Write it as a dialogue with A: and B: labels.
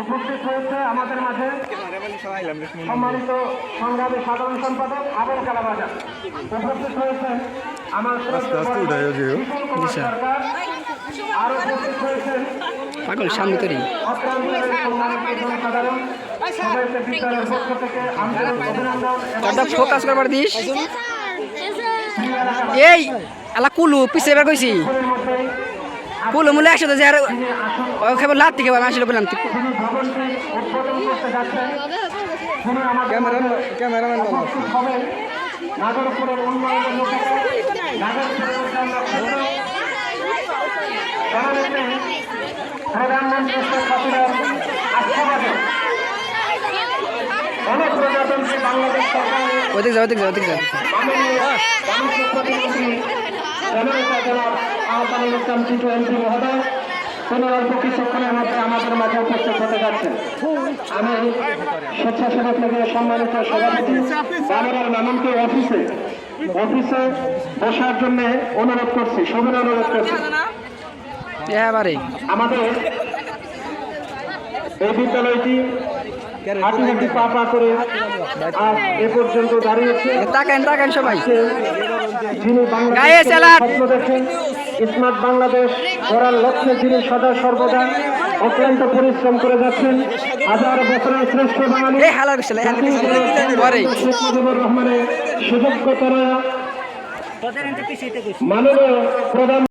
A: উপস্থিত হয়েছে আমাদের মাঝে সম্মানিত সংগ্রামী সাধারণ সম্পাদক আবুল কালাম আজাদ। উপস্থিত হয়েছেন আমার সরকার। আরও উপস্থিত হয়েছেন
B: পাগল সামনে তৈরি ফোকাস করবার দিস। এই আলা কুলু পিছে এবার কইছি কুলু মুলে একসাথে যে আর ও খেবো লাত থেকে আমি আসলে বললাম
C: ক্যামেরাম্যান
A: হবেন নাগরপুরের উন্নয়নের প্রধানমন্ত্রী শেখ হাসিনার আস্থাভাজন বাংলাদেশ সরকারের
B: ওদিক যাও ওদিক যাও। ওদিক যাও
A: আহসানুল ইসলাম টিটু এমপি মহোদয় তিনি অল্প কিছুক্ষণের মধ্যে আমাদের মাঝে উপস্থিত হতে যাচ্ছেন। আমি স্বেচ্ছাসেবক লীগের সম্মানিত সভাপতি বাবরাল মামুনকে অফিসে অফিসে বসার জন্য অনুরোধ করছি সবিন অনুরোধ করছি।
B: এবারে।
A: আমাদের এই বিদ্যালয়টি হাঁটি হাঁটি পা পা করে আজ এ পর্যন্ত দাঁড়িয়েছে।
B: তাকান তাকান সবাই।
A: যিনি স্বপ্ন দেখেন স্মার্ট বাংলাদেশ করার লক্ষ্যে যিনি সদা সর্বদা অক্লান্ত পরিশ্রম করে যাচ্ছেন। হাজার বছরের শ্রেষ্ঠ বাঙালি মুজিবুর রহমানের মাননীয় প্রধান